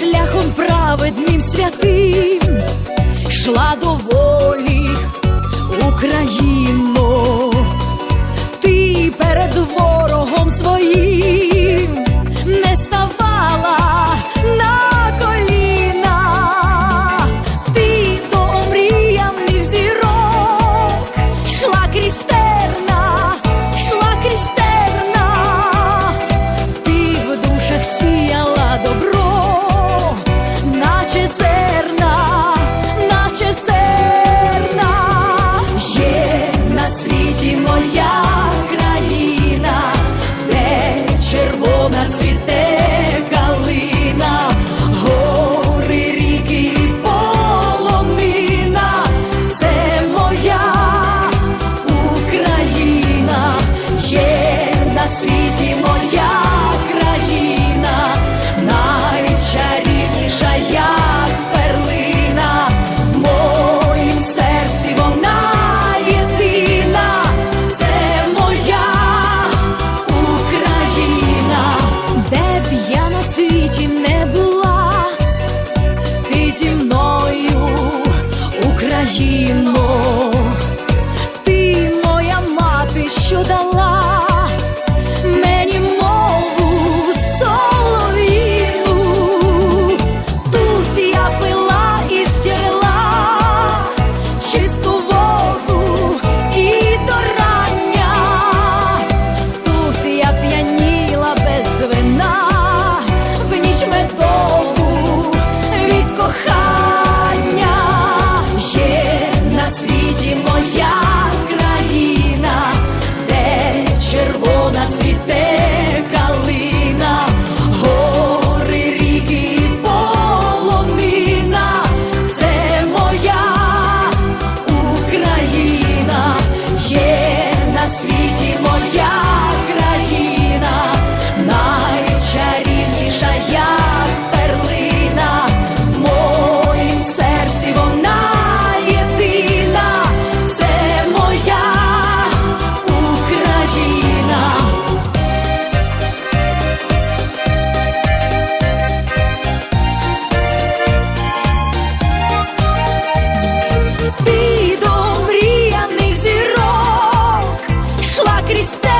шляхом праведним святим, шла до Україно, así stay.